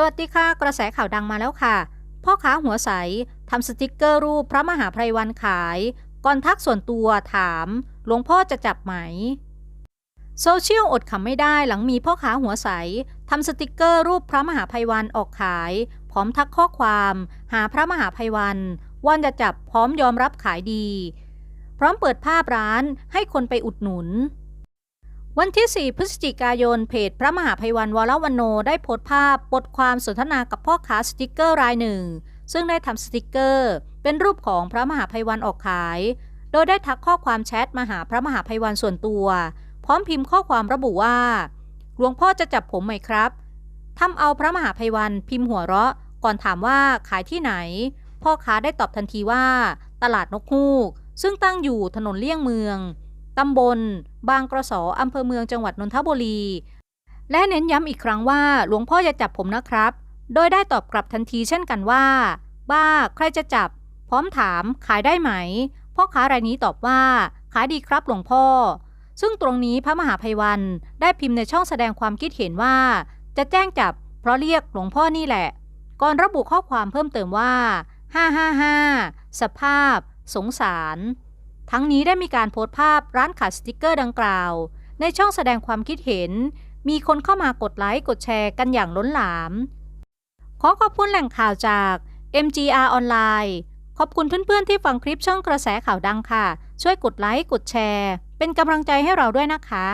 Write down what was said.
สวัสดีค่ะ กระแสข่าวดังมาแล้วค่ะ พ่อค้าหัวใสทำสติกเกอร์รูปพระมหาไพรวันขาย ก่อนทักส่วนตัวถามหลวงพ่อจะจับไหม โซเชียลอดขำไม่ได้หลังมีพ่อค้าหัวใสทำสติกเกอร์รูปพระมหาไพวันออกขาย พร้อมทักข้อความหาพระมหาไพวันวันจะจับพร้อมยอมรับขายดี พร้อมเปิดภาพร้านให้คนไปอุดหนุน วันที่ 4 พฤศจิกายน เพจพระมหาภัยวันวรวันโนได้โพสต์ภาพบทความสนทนากับพ่อค้าสติกเกอร์รายหนึ่ง ซึ่งได้ทำสติกเกอร์ เป็นรูปของพระมหาภัยวันออกขาย โดยได้ทักข้อความแชทมาหาพระมหาภัยวันส่วนตัว พร้อมพิมพ์ข้อความระบุว่า หลวงพ่อจะจับผมไหมครับทำเอาพระมหาภัยวันพิมพ์หัวเราะ ก่อนถามว่าขายที่ไหน พ่อค้าได้ตอบทันทีว่า ตลาดนกฮูก ซึ่งตั้งอยู่ถนนเลี่ยงเมือง ตำบล บางกระสออำเภอเมืองจังหวัดนนทบุรี และเน้นย้ำอีกครั้งว่าหลวงพ่อจะจับผมนะครับ โดยได้ตอบกลับทันทีเช่นกันว่า บ้าใครจะจับ พร้อมถามขายได้ไหมพ่อค้ารายนี้ตอบว่า ขายดีครับหลวงพ่อ ซึ่งตรงนี้พระมหาภัยวันได้พิมพ์ในช่องแสดงความคิดเห็นว่า จะแจ้งจับ เพราะเรียกหลวงพ่อนี่แหละ ก่อนระบุข้อความเพิ่มเติมว่า555 สภาพ สงสาร ทั้งนี้ได้มีการโพสต์ภาพร้านขายสติกเกอร์ดังกล่าว ในช่องแสดงความคิดเห็น มีคนเข้ามากดไลค์กดแชร์กันอย่างล้นหลาม ขอขอบคุณแหล่งข่าวจาก MGR ออนไลน์ขอบคุณเพื่อนๆที่ฟังคลิปช่องกระแสข่าวดังค่ะ ช่วยกดไลค์กดแชร์ เป็นกำลังใจให้เราด้วยนะคะ